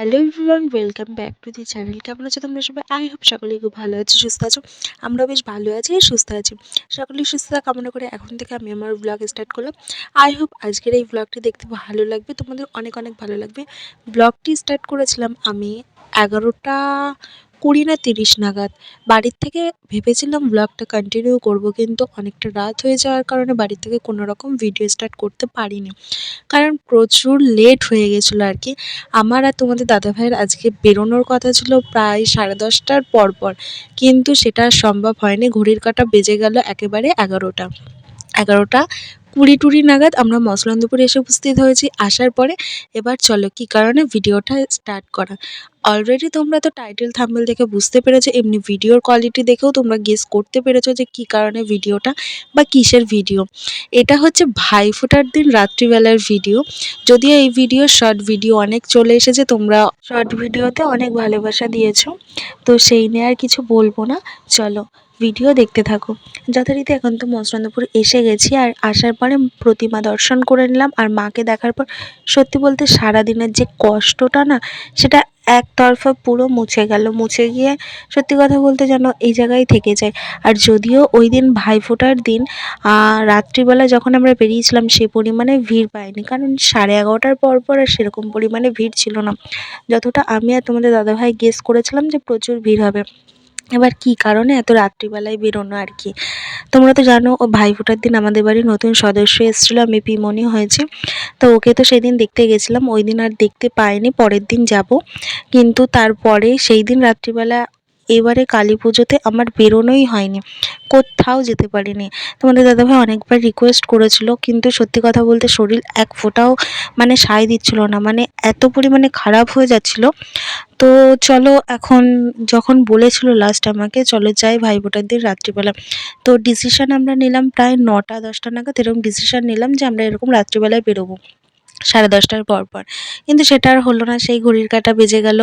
Hello everyone, welcome back to the channel. কেমন আছো তোমরা সবাই? আই হোপ সকলেই খুব ভালো আছো, সুস্থ আছো। আমরাও বেশ ভালো আছি সুস্থ আছি। সকলেই সুস্থতা কামনা করে এখন থেকে আমি আমার ব্লগ স্টার্ট করলাম। আই হোপ আজকের এই ব্লগটি দেখতে ভালো লাগবে, তোমাদের অনেক অনেক ভালো লাগবে। ব্লগটি স্টার্ট করেছিলাম আমি এগারোটা কুড়ি না তিরিশ নাগাদ। বাড়ির থেকে ভেবেছিলাম ব্লগটা কন্টিনিউ করব, কিন্তু অনেকটা রাত হয়ে যাওয়ার কারণে বাড়ি থেকে কোনো রকম ভিডিও স্টার্ট করতে পারিনি। কারণ প্রচুর লেট হয়ে গেছিল আর কি। আমার আর তোমাদের দাদাভাইয়ের আজকে বেরোনোর কথা ছিল প্রায় সাড়ে দশটার পর পর কিন্তু সেটা সম্ভব হয়নি। ঘড়ির কাঁটা বেজে গেল একেবারে এগারোটা। এগারোটা কুড়ি টুড়ি নাগাদ আমরা মসলন্দপুর এসে উপস্থিত হয়েছি। আসার পরে এবার চলো, কি কারণে ভিডিওটা স্টার্ট করা? অলরেডি তোমরা তো টাইটেল থাম্বেল দেখে বুঝতে পেরেছ, এমনি ভিডিওর কোয়ালিটি দেখেও তোমরা গেস করতে পেরেছ যে কি কারণে ভিডিওটা বা কিসের ভিডিও এটা হচ্ছে ভাইফোঁটার দিন রাত্রিবেলার ভিডিও যদিও এই ভিডিও শর্ট ভিডিও অনেক চলে এসেছে, তোমরা শর্ট ভিডিওতে অনেক ভালোবাসা দিয়েছ। তো সেই নিয়ে আর কিছু বলব না। চলো ভিডিও দেখতে থাকো। যথারীতি এখন তো মসলন্দপুর এসে গেছি আর আসার পরে প্রতিমা দর্শন করে নিলাম আর মাকে দেখার পর সত্যি বলতে সারাদিনের যে কষ্টটা না, সেটা একতরফা পুরো মুছে গেল। মুছে গিয়ে সত্যি কথা বলতে যেন এই জায়গায় থেকে যায়। আর যদিও ওই দিন ভাইফোঁটার দিন রাত্রিবেলা যখন আমরা বেরিয়েছিলাম সে পরিমাণে ভিড় পাইনি। কারণ সাড়ে এগারোটার পর পর আর সেরকম পরিমাণে ভিড় ছিল না। যতটা আমি আর তোমাদের দাদাভাই গেস করেছিলাম যে প্রচুর ভিড় হবে। এবার কি কারণে এত রাত্রিবেলায় বেরোনো আর কি? তোমরা তো জানো, ও ভাইফোঁটার দিন আমাদের বাড়ির নতুন সদস্য এসেছিল, আমি পিমনি হয়েছে। তো ওকে তো সেদিন দেখতে গেছিলাম, ওই দিন আর দেখতে পাইনি, পরের দিন যাব। কিন্তু তারপরে সেই দিন রাত্রিবেলা এবারে কালী পুজোতে আমার বেরোনোই হয়নি, কোথাও যেতে পারিনি। তোমাদের দাদাভাই অনেকবার রিকোয়েস্ট করেছিল, কিন্তু সত্যি কথা বলতে শরীর এক ফোঁটাও মানে সায় দিচ্ছিল না মানে এত পরিমাণে খারাপ হয়ে যাচ্ছিল। তো চলো এখন যখন বলেছিল লাস্ট আমাকে, চলো যাই ভাইফোঁটার দিন রাত্রিবেলা। তো ডিসিশান আমরা নিলাম প্রায় নটা, দশটা নাগাদ এরকম ডিসিশান নিলাম যে আমরা এরকম রাত্রিবেলায় বেরোবো। সাড়ে দশটার পর পর। কিন্তু সেটা আর হলো না, সেই ঘড়ির কাটা বেজে গেল,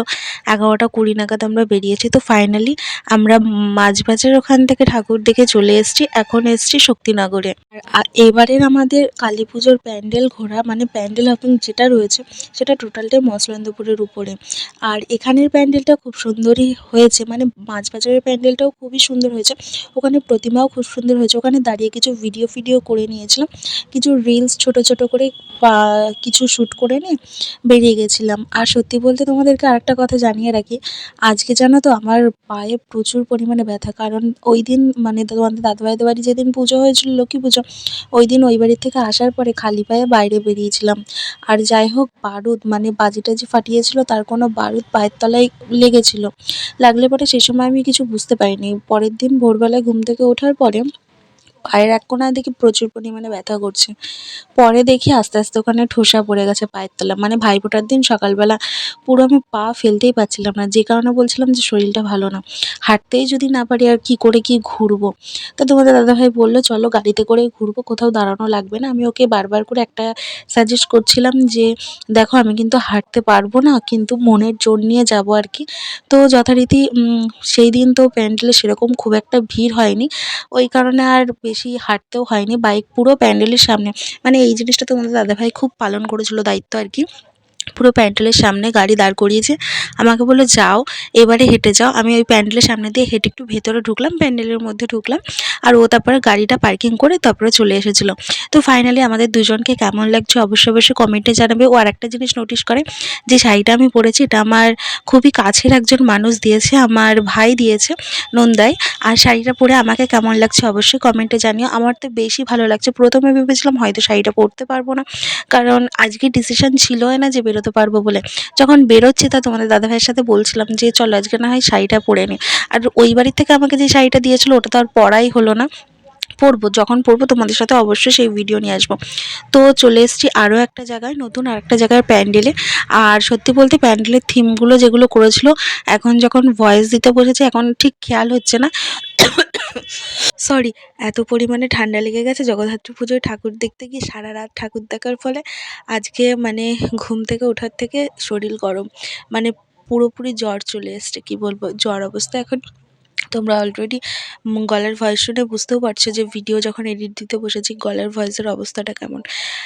এগারোটা কুড়ি নাগাদ আমরা বেরিয়েছি। তো ফাইনালি আমরা মাঝবাজার ওখান থেকে ঠাকুর দেখে চলে এসেছি, এখন এসছি শক্তিনগরে। আর এবারের আমাদের কালী পুজোর প্যান্ডেল ঘোরা মানে প্যান্ডেল হপিং যেটা রয়েছে, সেটা টোটালটাই মসলন্দপুরের উপরে। আর এখানের প্যান্ডেলটা খুব সুন্দরই হয়েছে মানে মাঝবাজারের প্যান্ডেলটাও খুবই সুন্দর হয়েছে। ওখানে প্রতিমাও খুব সুন্দর হয়েছে। ওখানে দাঁড়িয়ে কিছু ভিডিও ফিডিও করে নিয়েছিলাম। কিছু রিলস ছোট ছোট করে কিছু শ্যুট করে নিয়ে বেরিয়ে গেছিলাম। আর সত্যি বলতে তোমাদেরকে আরেকটা কথা জানিয়ে রাখি, আজকে জানো তো আমার পায়ে প্রচুর পরিমাণে ব্যথা। কারণ ওই দিন মানে তোমাদের দাদাভাইদের বাড়ি যেদিন পুজো হয়েছিল, লক্ষ্মী পুজো, ওই দিন ওই বাড়ি থেকে আসার পরে খালি পায়ে বাইরে বেরিয়েছিলাম। আর যাই হোক, বারুদ মানে বাজি টাজি ফাটিয়েছিল, তার কোনো বারুদ পায়ের তলায় লেগেছিল। লাগলে পরে সেই সময় আমি কিছু বুঝতে পারিনি। পরের দিন ভোরবেলায় ঘুম থেকে ওঠার পরে পায়ের এক কোণায় দেখি প্রচুর পরিমাণে ব্যথা করছে। পরে দেখি আস্তে আস্তে ওখানে ঠোসা পড়ে গেছে পায়ের তলা। মানে ভাইফোঁটার দিন সকালবেলা পুরো আমি পা ফেলতেই পারছিলাম না। যে কারণে বলছিলাম যে শরীরটা ভালো না। হাঁটতেই যদি না পারি আর কী করে কী ঘুরবো? তো তোমাদের দাদাভাই বলল, চলো গাড়িতে করে ঘুরবো, কোথাও দাঁড়ানো লাগবে না। আমি ওকে বারবার করে একটা সাজেস্ট করছিলাম যে, দেখো, আমি কিন্তু হাঁটতে পারব না, কিন্তু মনের জোর নিয়ে যাব আর কি। তো যথারীতি সেই দিন তো প্যান্ডেলে সেরকম খুব একটা ভিড় হয়নি। ওই কারণে আর হাঁটতেও হয়নি বাইক পুরো প্যান্ডেলের সামনে। মানে এই জিনিসটা তোমাদের দাদাভাই খুব পালন করেছিল, দায়িত্ব আর কি। পুরো প্যান্ডেলের সামনে গাড়ি দাঁড় করিয়েছে। আমাকে বলল, যাও, এবারে হেঁটে যাও। আমি ওই প্যান্ডেলের সামনে দিয়ে হেঁটে একটু ভেতরে ঢুকলাম, প্যান্ডেলের মধ্যে ঢুকলাম। আর ও তারপরে গাড়িটা পার্কিং করে তারপরে চলে এসেছিল। তো ফাইনালি আমাদের দুজনকে কেমন লাগছে অবশ্যই অবশ্যই কমেন্টে জানাবে। ও আর একটা জিনিস নোটিস করে, যে শাড়িটা আমি পরেছি, এটা আমার খুবই কাছের একজন মানুষ দিয়েছে, আমার ভাই দিয়েছে, নন্দাই। আর শাড়িটা পরে আমাকে কেমন লাগছে অবশ্যই কমেন্টে জানিও। আমার তো বেশি ভালো লাগছে। প্রথমে ভেবেছিলাম হয়তো শাড়িটা পরতে পারব না। কারণ আজকে ডিসিশন ছিলই না যে বেরোতে পারব বলে। যখন বেরোচ্ছি তা তোমাদের দাদাভাইয়ের সাথে বলছিলাম যে, চলো আজকে না হয় শাড়িটা পরে নিই আর ওই বাড়ির থেকে আমাকে যে শাড়িটা দিয়েছিলো, ওটা তো আর পরাই হলো না। পরবো, যখন পরবো তোমাদের সাথে অবশ্যই সেই ভিডিও নিয়ে আসব। তো চলে এসেছি আরও একটা জায়গায়, নতুন আর একটা জায়গার প্যান্ডেলে। আর সত্যি বলতে প্যান্ডেলের থিমগুলো যেগুলো করেছিল, এখন যখন ভয়েস দিতে বসেছে, এখন ঠিক খেয়াল হচ্ছে না। সরি এত পরিমাণে ঠান্ডা লেগে গেছে জগদ্ধাত্রী পুজোয় ঠাকুর দেখতে গিয়ে সারা রাত ঠাকুর দেখার ফলে আজকে মানে ঘুম থেকে ওঠার থেকে শরীর গরম মানে পুরোপুরি জ্বর চলে এসছে, কী বলব? জ্বর অবস্থা এখন তোমরা অলরেডি গলার ভয়েস শুনে বুঝতেও পারছ যে ভিডিও যখন এডিট দিতে বসেছি, গলার ভয়েসের অবস্থাটা কেমন?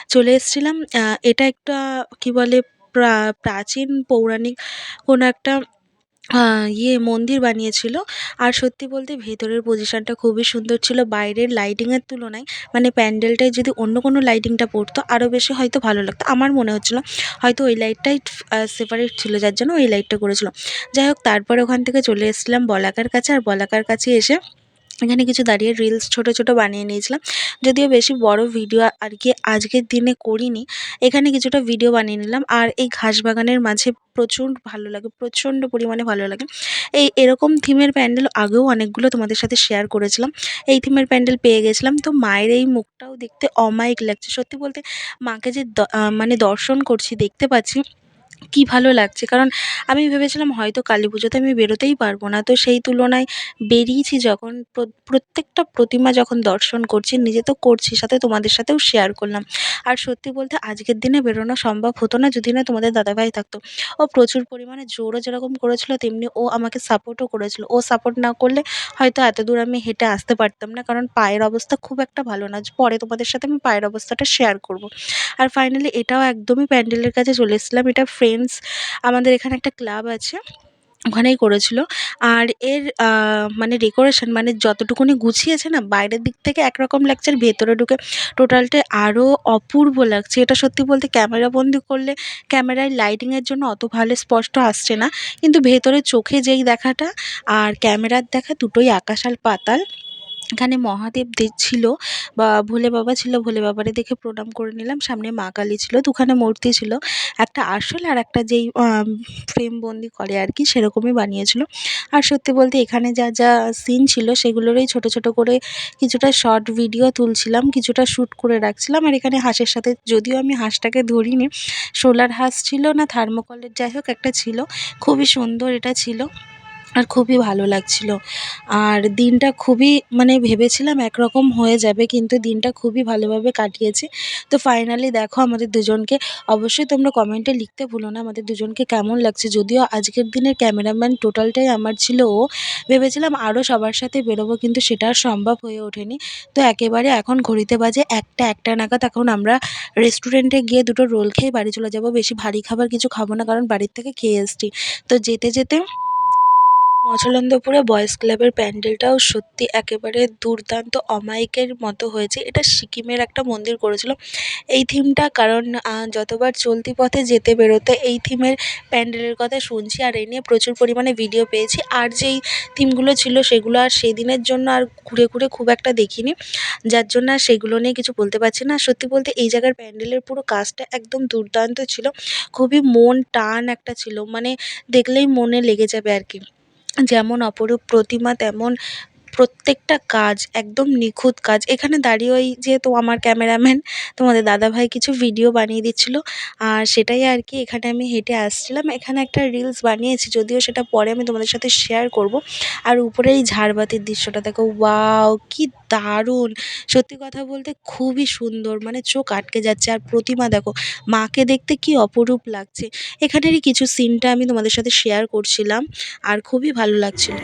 চলে এসেছিলাম এটা একটা কী বলে প্রা- প্রাচীন পৌরাণিক কোনো একটা ইয়ে মন্দির বানিয়েছিল। আর সত্যি বলতে ভেতরের পজিশনটা খুবই সুন্দর ছিল। বাইরের লাইটিংয়ের তুলনায় মানে প্যান্ডেলটায় যদি অন্য কোনো লাইটিংটা পড়তো আরও বেশি হয়তো ভালো লাগতো। আমার মনে হচ্ছিল হয়তো ওই লাইটটাই সেপারেট ছিল, যার জন্য ওই লাইটটা করেছিল। যাই হোক, তারপর ওখান থেকে চলে এসেছিলাম বলাকার কাছে। আর বলাকার কাছে এসে এখানে কিছু দাঁড়িয়ে রিলস ছোট ছোট বানিয়ে নিয়েছিলাম। যদিও বেশি বড় ভিডিও আর কি আজকের দিনে করিনি, এখানে কিছুটা ভিডিও বানিয়ে নিলাম। আর এই ঘাস বাগানের মাঝে প্রচুর ভালো লাগে, প্রচণ্ড পরিমাণে ভালো লাগে। এই এরকম থিমের প্যান্ডেল আগেও অনেকগুলো তোমাদের সাথে শেয়ার করেছিলাম। এই থিমের প্যান্ডেল পেয়ে গেছিলাম। তো মায়ের এই মুখটাও দেখতে অমায়িক লাগছে। সত্যি বলতে মাকে যে মানে দর্শন করছি, দেখতে পাচ্ছি কি ভালো লাগছে? কারণ আমি ভেবেছিলাম হয়তো কালী পুজোতে আমি বেরোতেই পারব না। তো সেই তুলনায় বেরিয়েছি যখন প্রত্যেকটা প্রতিমা যখন দর্শন করছি, নিজে তো করছি, সাথে তোমাদের সাথেও শেয়ার করলাম। আর সত্যি বলতে আজকের দিনে বেরোনো সম্ভব হতো না যদি না তোমাদের দাদাভাই থাকতো। ও প্রচুর পরিমাণে জোরও যেরকম করেছিল, তেমনি ও আমাকে সাপোর্টও করেছিল। ও সাপোর্ট না করলে হয়তো এত দূর আমি হেঁটে আসতে পারতাম না, কারণ পায়ের অবস্থা খুব একটা ভালো না। পরে তোমাদের সাথে আমি পায়ের অবস্থাটা শেয়ার করব। আর ফাইনালি এটাও একদমই প্যান্ডেলের কাছে চলে এসেছিলাম। এটা ফ্রেন্ডস আমাদের এখানে একটা ক্লাব আছে, ওখানেই করেছিল। আর এর মানে ডেকোরেশন মানে যতটুকুনি গুছিয়েছে না, বাইরের দিক থেকে একরকম লাগছে আর ভেতরে ঢুকে টোটালটা আরও অপূর্ব লাগছে। এটা সত্যি বলতে ক্যামেরা বন্দি করলে ক্যামেরায় লাইটিংয়ের জন্য অত ভালো স্পষ্ট আসছে না। কিন্তু ভেতরে চোখে যেই দেখাটা আর ক্যামেরার দেখা দুটোই আকাশ আর পাতাল। এখানে মহাদেব দে- ছিল বা ভোলে বাবা ছিল, ভোলে বাবারে দেখে প্রণাম করে নিলাম। সামনে মা কালী ছিল, দুখানে মূর্তি ছিল। একটা আসল আর একটা যেই ফ্রেমবন্দি করে আর কি, সেরকমই বানিয়েছিল। আর সত্যি বলতে এখানে যা যা সিন ছিল সেগুলোরই ছোট ছোট করে কিছুটা শর্ট ভিডিও তুলছিলাম, কিছুটা শ্যুট করে রাখছিলাম। আর এখানে হাঁসের সাথে যদিও আমি হাঁসটাকে ধরিনি, সোলার হাঁস ছিল না থার্মোকলের যাই হোক একটা ছিল। খুবই সুন্দর এটা ছিল। আর খুবই ভালো লাগছিল। আর দিনটা খুবই মানে ভেবেছিলাম একরকম হয়ে যাবে, কিন্তু দিনটা খুবই ভালোভাবে কাটিয়েছি। তো ফাইনালি দেখো আমাদের দুজনকে, অবশ্যই তোমরা কমেন্টে লিখতে ভুলো না, আমাদের দুজনকে কেমন লাগছে? যদিও আজকের দিনের ক্যামেরাম্যান টোটালটাই আমার ছিল ও। ভেবেছিলাম আরও সবার সাথে বেরোবো, কিন্তু সেটা আর সম্ভব হয়ে ওঠেনি। তো একেবারে এখন ঘড়িতে বাজে একটা একটা নাগাদ এখন আমরা রেস্টুরেন্টে গিয়ে দুটো রোল খেয়ে বাড়ি চলে যাব। বেশি ভারী খাবার কিছু খাব না, কারণ বাড়ির থেকে খেয়ে এসেছি। তো যেতে যেতে মচলন্দপুরে বয়েজ ক্লাবের প্যান্ডেলটাও সত্যি একেবারে দুর্দান্ত অমায়িকের মতো হয়েছে। এটা সিকিমের একটা মন্দির করেছিল। এই থিমটা কারণ যতবার চলতি পথে যেতে বেরোতে এই থিমের প্যান্ডেলের কথা শুনছি আর এই নিয়ে প্রচুর পরিমাণে ভিডিও পেয়েছি। আর যেই থিমগুলো ছিল সেগুলো আর সেই দিনের জন্য আর ঘুরে ঘুরে খুব একটা দেখিনি। যার জন্য আর সেগুলো নিয়ে কিছু বলতে পারছি না। সত্যি বলতে এই জায়গার প্যান্ডেলের পুরো কাজটা একদম দুর্দান্ত ছিল। খুবই মন টান একটা ছিল। মানে দেখলেই মনে লেগে যাবে আর কি। যেমন অপরূপ প্রতিমা তেমন প্রত্যেকটা কাজ, একদম নিখুঁত কাজ। এখানে দাঁড়িয়ে ওই যেহেতু আমার ক্যামেরাম্যান, তোমাদের দাদাভাই কিছু ভিডিও বানিয়ে দিচ্ছিল। আর সেটাই আর কি, এখানে আমি হেঁটে আসছিলাম। এখানে একটা রিলস বানিয়েছি, যদিও সেটা পরে আমি তোমাদের সাথে শেয়ার করব। আর উপরে এই ঝাড়বাতির দৃশ্যটা, দেখো ওয়াও কি দারুণ! সত্যি কথা বলতে খুবই সুন্দর মানে চোখ আটকে যাচ্ছে। আর প্রতিমা, দেখো, মাকে দেখতে কি অপরূপ লাগছে। এখানেরই কিছু সিনটা আমি তোমাদের সাথে শেয়ার করছিলাম, আর খুবই ভালো লাগছিল।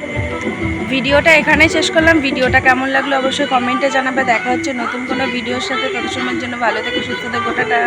ভিডিওটা এখানেই শেষ করলাম। ভিডিওটা কেমন লাগল অবশ্যই কমেন্টে জানাবে। দেখা হচ্ছে নতুন কোনো ভিডিওর সাথে। তত সময়ের জন্য ভালো থেকে, সুস্থ থেকে, টাটা।